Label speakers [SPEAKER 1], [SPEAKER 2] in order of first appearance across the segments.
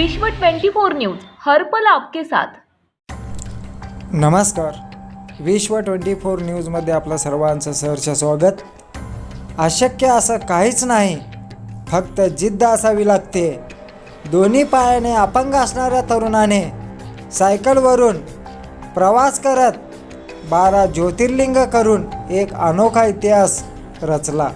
[SPEAKER 1] विश्व 24 न्यूज हर पल आपके साथ.
[SPEAKER 2] नमस्कार. विश्व ट्वेंटी फोर न्यूजमध्ये आपलं सर्वांचं सहर्ष स्वागत. अशक्य असं काहीच नाही. फक्त जिद्द असावी लागते. दोन्ही पायाने अपंग असणाऱ्या तरुणाने सायकलवरून प्रवास करत बारा ज्योतिर्लिंग करून एक अनोखा इतिहास रचला.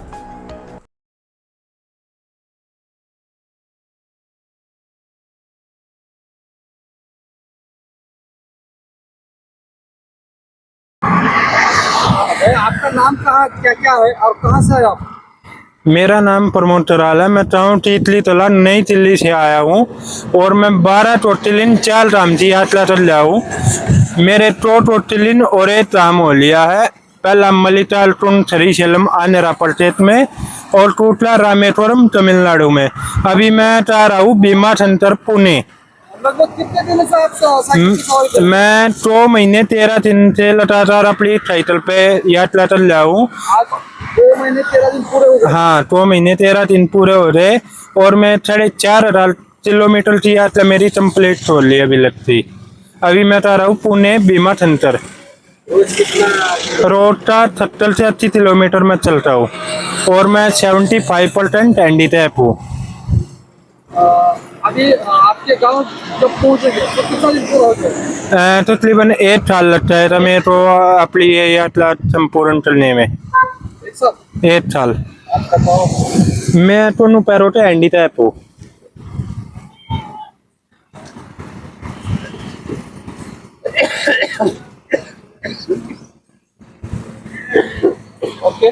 [SPEAKER 3] आपका नाम कहाँ क्या क्या है और कहाँ से आप?
[SPEAKER 4] मेरा नाम प्रमोद तराल है। मैं टाउन टीतली तला नई दिल्ली से आया हूँ और मैं बारह टोटिलिन चाल राम जी यात्रा चल रहा हूँ। मेरे तो टोटिलिन और एक राम हो लिया है। पहला मलिताल टून श्रीशैलम आंध्रा प्रदेश में और टूटला रामेश्वरम तमिलनाडु में। अभी मैं चाह रहा हूँ बीमा सेंटर पुणे।
[SPEAKER 3] लगभग कितने दिन से आप साइकिल की सवारी कर रहे
[SPEAKER 4] मैं दो महीने तेरह दिन से लगातार अपनी साइकिल पे यात्रा चल रहा हूँ।
[SPEAKER 3] दो महीने तेरह दिन पूरे हो गए।
[SPEAKER 4] हाँ दो महीने तेरह दिन पूरे हो रहे और मैं साढ़े चार हज़ार किलोमीटर की यात्रा मेरी कंप्लीट हो ली अभी लगती अभी मैं तो रहा हूँ पुणे बीमा सेंटर। रोड का सत्तर से अस्सी किलोमीटर में चलता हूँ और मैं सेवेंटी फाइव परसेंट एंडी टैप हूँ।
[SPEAKER 3] अभी आपके गाँव जब पहुँचेंगे तो कितना दिन पूरा हो
[SPEAKER 4] अ, तकरीबन एक साल लगता है तो मैं तो अपनी ये यात्रा संपूर्ण चलने में।
[SPEAKER 3] एक
[SPEAKER 4] साल? मैं तो पैरोटे एंडी टैप हूँ
[SPEAKER 3] ओके।